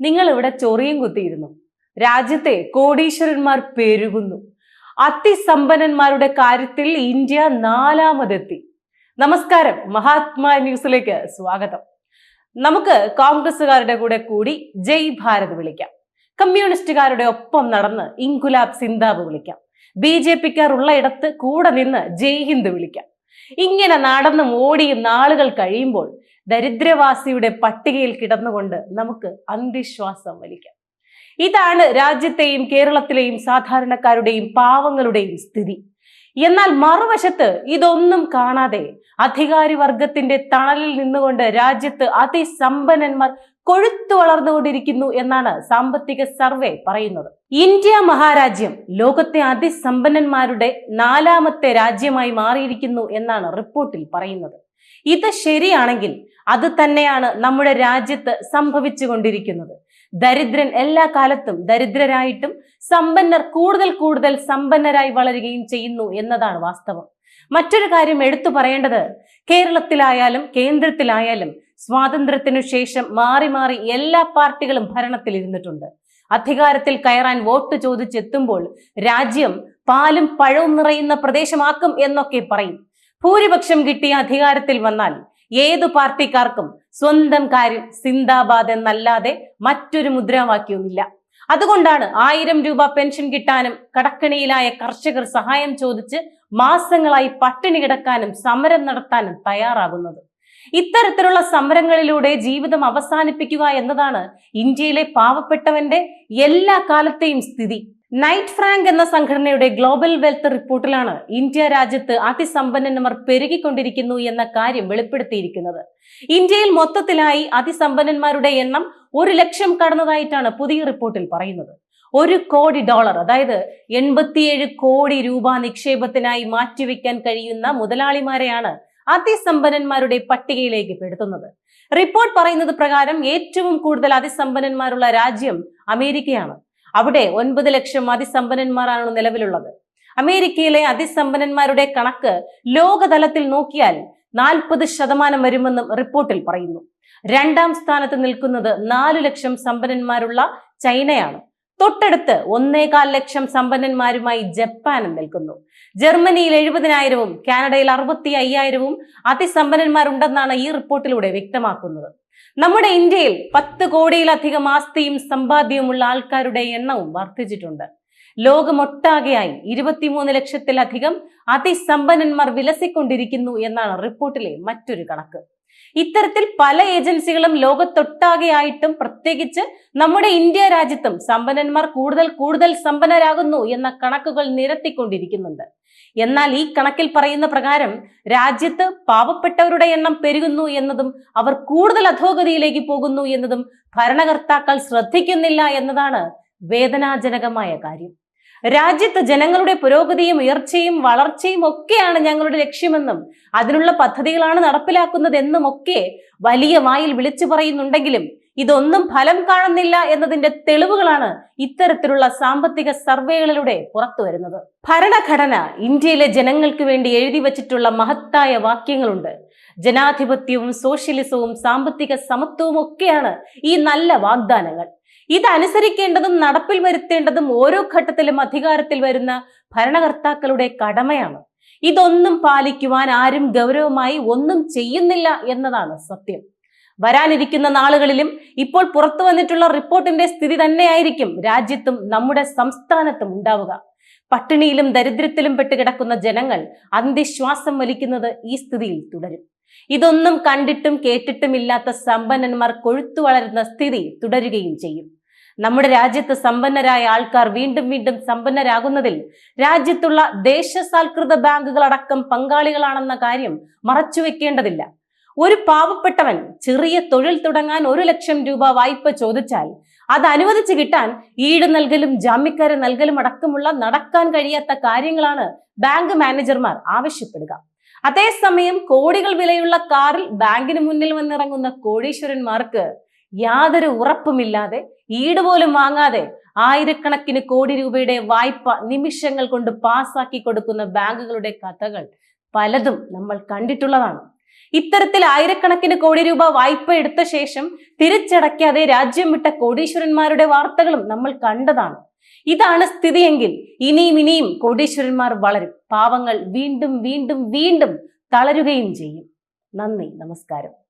നിങ്ങൾ ഇവിടെ ചൊറിയും കുത്തിയിരുന്നു. രാജ്യത്തെ കോടീശ്വരന്മാർ പെരുകുന്നു. അതിസമ്പന്നന്മാരുടെ കാര്യത്തിൽ ഇന്ത്യ നാലാമതെത്തി. നമസ്കാരം. മഹാത്മാ ന്യൂസിലേക്ക് സ്വാഗതം. നമുക്ക് കോൺഗ്രസുകാരുടെ കൂടെ കൂടി ജയ് ഭാരത് വിളിക്കാം. കമ്മ്യൂണിസ്റ്റുകാരുടെ ഒപ്പം നടന്ന് ഇൻകുലാബ് സിന്താബ് വിളിക്കാം. ബി ജെ പിക്കാർ ഉള്ളയിടത്ത് കൂടെ നിന്ന് ജയ് ഹിന്ദ് വിളിക്കാം. ഇങ്ങനെ നടന്നും ഓടിയും നാളുകൾ കഴിയുമ്പോൾ ദരിദ്രവാസിയുടെ പട്ടികയിൽ കിടന്നുകൊണ്ട് നമുക്ക് അന്ധവിശ്വാസം വലിക്കാം. ഇതാണ് രാജ്യത്തെയും കേരളത്തിലെയും സാധാരണക്കാരുടെയും പാവങ്ങളുടെയും സ്ഥിതി. എന്നാൽ മറുവശത്ത് ഇതൊന്നും കാണാതെ അധികാരി വർഗത്തിന്റെ തണലിൽ നിന്നുകൊണ്ട് രാജ്യത്ത് അതിസമ്പന്നന്മാർ കൊഴുത്തു വളർന്നുകൊണ്ടിരിക്കുന്നു എന്നാണ് സാമ്പത്തിക സർവേ പറയുന്നത്. ഇന്ത്യ മഹാരാജ്യം ലോകത്തെ അതിസമ്പന്നന്മാരുടെ നാലാമത്തെ രാജ്യമായി മാറിയിരിക്കുന്നു എന്നാണ് റിപ്പോർട്ടിൽ പറയുന്നത്. ഇത് ശരിയാണെങ്കിൽ അത് തന്നെയാണ് നമ്മുടെ രാജ്യത്ത് സംഭവിച്ചു കൊണ്ടിരിക്കുന്നത് ദരിദ്രൻ എല്ലാ കാലത്തും ദരിദ്രരായിട്ടും സമ്പന്നർ കൂടുതൽ കൂടുതൽ സമ്പന്നരായി വളരുകയും ചെയ്യുന്നു എന്നതാണ് വാസ്തവം. മറ്റൊരു കാര്യം എടുത്തു പറയേണ്ടത് കേരളത്തിലായാലും കേന്ദ്രത്തിലായാലും സ്വാതന്ത്ര്യത്തിനു ശേഷം മാറി മാറി എല്ലാ പാർട്ടികളും ഭരണത്തിൽ ഇരുന്നിട്ടുണ്ട്. അധികാരത്തിൽ കയറാൻ വോട്ട് ചോദിച്ചെത്തുമ്പോൾ രാജ്യം പാലും പഴവും നിറയുന്ന പ്രദേശമാക്കും എന്നൊക്കെ പറയും. ഭൂരിപക്ഷം കിട്ടിയ അധികാരത്തിൽ വന്നാൽ ഏതു പാർട്ടിക്കാർക്കും സ്വന്തം കാര്യം സിന്ദാബാദ് എന്നല്ലാതെ മറ്റൊരു മുദ്രാവാക്യവുമില്ല. അതുകൊണ്ടാണ് ആയിരം രൂപ പെൻഷൻ കിട്ടാനും കടക്കണിയിലായ കർഷകർ സഹായം ചോദിച്ച് മാസങ്ങളായി പട്ടിണി കിടക്കാനും സമരം നടത്താനും തയ്യാറാകുന്നത്. ഇത്തരത്തിലുള്ള സമരങ്ങളിലൂടെ ജീവിതം അവസാനിപ്പിക്കുക എന്നതാണ് ഇന്ത്യയിലെ പാവപ്പെട്ടവന്റെ എല്ലാ കാലത്തെയും സ്ഥിതി. നൈറ്റ് ഫ്രാങ്ക് എന്ന സംഘടനയുടെ ഗ്ലോബൽ വെൽത്ത് റിപ്പോർട്ടിലാണ് ഇന്ത്യ രാജ്യത്ത് അതിസമ്പന്നന്മാർ പെരുകിക്കൊണ്ടിരിക്കുന്നു എന്ന കാര്യം വെളിപ്പെടുത്തിയിരിക്കുന്നത്. ഇന്ത്യയിൽ മൊത്തത്തിലായി അതിസമ്പന്നന്മാരുടെ എണ്ണം ഒരു ലക്ഷം കടന്നതായിട്ടാണ് പുതിയ റിപ്പോർട്ടിൽ പറയുന്നത്. ഒരു കോടി ഡോളർ അതായത് എൺപത്തിയേഴ് കോടി രൂപ നിക്ഷേപത്തിനായി മാറ്റിവെക്കാൻ കഴിയുന്ന മുതലാളിമാരെയാണ് അതിസമ്പന്നന്മാരുടെ പട്ടികയിലേക്ക് പെടുത്തുന്നത്. റിപ്പോർട്ട് പറയുന്നത് പ്രകാരം ഏറ്റവും കൂടുതൽ അതിസമ്പന്നന്മാരുള്ള രാജ്യം അമേരിക്കയാണ്. അവിടെ ഒൻപത് ലക്ഷം അതിസമ്പന്നന്മാരാണ് നിലവിലുള്ളത്. അമേരിക്കയിലെ അതിസമ്പന്നന്മാരുടെ കണക്ക് ലോകതലത്തിൽ നോക്കിയാൽ നാൽപ്പത് ശതമാനം വരുമെന്നും റിപ്പോർട്ടിൽ പറയുന്നു. രണ്ടാം സ്ഥാനത്ത് നിൽക്കുന്നത് നാല് ലക്ഷം സമ്പന്നന്മാരുള്ള ചൈനയാണ്. തൊട്ടടുത്ത് ഒന്നേകാൽ ലക്ഷം സമ്പന്നന്മാരുമായി ജപ്പാനും നിൽക്കുന്നു. ജർമ്മനിയിൽ എഴുപതിനായിരവും കാനഡയിൽ അറുപത്തി അയ്യായിരവും അതിസമ്പന്നന്മാരുണ്ടെന്നാണ് ഈ റിപ്പോർട്ടിലൂടെ വ്യക്തമാക്കുന്നത്. നമ്മുടെ ഇന്ത്യയിൽ പത്ത് കോടിയിലധികം ആസ്തിയും സമ്പാദ്യവുമുള്ള ആൾക്കാരുടെ എണ്ണവും വർദ്ധിച്ചിട്ടുണ്ട്. ലോകമൊട്ടാകെയായി ഇരുപത്തിമൂന്ന് ലക്ഷത്തിലധികം അതിസമ്പന്നന്മാർ വിലസിക്കൊണ്ടിരിക്കുന്നു എന്നാണ് റിപ്പോർട്ടിലെ മറ്റൊരു കണക്ക്. ഇത്തരത്തിൽ പല ഏജൻസികളും ലോകത്തൊട്ടാകെയായിട്ടും പ്രത്യേകിച്ച് നമ്മുടെ ഇന്ത്യ രാജ്യത്തും സമ്പന്നന്മാർ കൂടുതൽ കൂടുതൽ സമ്പന്നരാകുന്നു എന്ന കണക്കുകൾ നിരത്തിക്കൊണ്ടിരിക്കുന്നുണ്ട്. എന്നാൽ ഈ കണക്കിൽ പറയുന്ന പ്രകാരം രാജ്യത്ത് പാവപ്പെട്ടവരുടെ എണ്ണം പെരുകുന്നു എന്നതും അവർ കൂടുതൽ അധോഗതിയിലേക്ക് പോകുന്നു എന്നതും ഭരണകർത്താക്കൾ ശ്രദ്ധിക്കുന്നില്ല എന്നതാണ് വേദനാജനകമായ കാര്യം. രാജ്യത്ത് ജനങ്ങളുടെ പുരോഗതിയും ഉയർച്ചയും വളർച്ചയും ഒക്കെയാണ് ഞങ്ങളുടെ ലക്ഷ്യമെന്നും അതിനുള്ള പദ്ധതികളാണ് നടപ്പിലാക്കുന്നതെന്നും ഒക്കെ വലിയ വായിൽ വിളിച്ചു പറയുന്നുണ്ടെങ്കിലും ഇതൊന്നും ഫലം കാണുന്നില്ല എന്നതിന്റെ തെളിവുകളാണ് ഇത്തരത്തിലുള്ള സാമ്പത്തിക സർവേകളിലൂടെ പുറത്തു വരുന്നത്. ഭരണഘടന ഇന്ത്യയിലെ ജനങ്ങൾക്ക് വേണ്ടി എഴുതി വച്ചിട്ടുള്ള മഹത്തായ വാക്യങ്ങളുണ്ട്. ജനാധിപത്യവും സോഷ്യലിസവും സാമ്പത്തിക സമത്വവും ഒക്കെയാണ് ഈ നല്ല വാഗ്ദാനങ്ങൾ. ഇതനുസരിക്കേണ്ടതും നടപ്പിൽ വരുത്തേണ്ടതും ഓരോ ഘട്ടത്തിലും അധികാരത്തിൽ വരുന്ന ഭരണകർത്താക്കളുടെ കടമയാണ്. ഇതൊന്നും പാലിക്കുവാൻ ആരും ഗൗരവമായി ഒന്നും ചെയ്യുന്നില്ല എന്നതാണ് സത്യം. വരാനിരിക്കുന്ന നാളുകളിലും ഇപ്പോൾ പുറത്തു വന്നിട്ടുള്ള റിപ്പോർട്ടിന്റെ സ്ഥിതി തന്നെയായിരിക്കും രാജ്യത്തും നമ്മുടെ സംസ്ഥാനത്തും ഉണ്ടാവുക. പട്ടിണിയിലും ദരിദ്രത്തിലും പെട്ട് കിടക്കുന്ന ജനങ്ങൾ അന്ത്യശ്വാസം വലിക്കുന്നത് ഈ സ്ഥിതിയിൽ തുടരും. ഇതൊന്നും കണ്ടിട്ടും കേട്ടിട്ടും ഇല്ലാത്ത സമ്പന്നന്മാർ കൊഴുത്തു വളരുന്ന സ്ഥിതി തുടരുകയും ചെയ്യും. നമ്മുടെ രാജ്യത്ത് സമ്പന്നരായ ആൾക്കാർ വീണ്ടും വീണ്ടും സമ്പന്നരാകുന്നതിൽ രാജ്യത്തുള്ള ദേശസാൽകൃത ബാങ്കുകൾ അടക്കം പങ്കാളികളാണെന്ന കാര്യം മറച്ചുവെക്കേണ്ടതില്ല ഒരു പാവപ്പെട്ടവൻ ചെറിയ തൊഴിൽ തുടങ്ങാൻ ഒരു ലക്ഷം രൂപ വായ്പ ചോദിച്ചാൽ അത് അനുവദിച്ചു കിട്ടാൻ ഈട് നൽകലും ജാമ്യക്കാരെ നൽകലും അടക്കമുള്ള നടക്കാൻ കഴിയാത്ത കാര്യങ്ങളാണ് ബാങ്ക് മാനേജർമാർ ആവശ്യപ്പെടുക. അതേസമയം കോടികൾ വിലയുള്ള കാറിൽ ബാങ്കിന് മുന്നിൽ വന്നിറങ്ങുന്ന കോടീശ്വരന്മാർക്ക് യാതൊരു ഉറപ്പുമില്ലാതെ ഈട് പോലും വാങ്ങാതെ ആയിരക്കണക്കിന് കോടി രൂപയുടെ വായ്പ നിമിഷങ്ങൾ കൊണ്ട് പാസ്സാക്കി കൊടുക്കുന്ന ബാങ്കുകളുടെ കഥകൾ പലതും നമ്മൾ കണ്ടിട്ടുള്ളതാണ്. ഇത്തരത്തിൽ ആയിരക്കണക്കിന് കോടി രൂപ വായ്പ എടുത്ത ശേഷം തിരിച്ചടയ്ക്കാതെ രാജ്യം വിട്ട കോടീശ്വരന്മാരുടെ വാർത്തകളും നമ്മൾ കണ്ടതാണ്. ഇതാണ് സ്ഥിതിയെങ്കിൽ ഇനിയും ഇനിയും കോടീശ്വരന്മാർ വളരും. പാവങ്ങൾ വീണ്ടും വീണ്ടും വീണ്ടും തളരുകയും ചെയ്യും. നന്ദി നമസ്കാരം.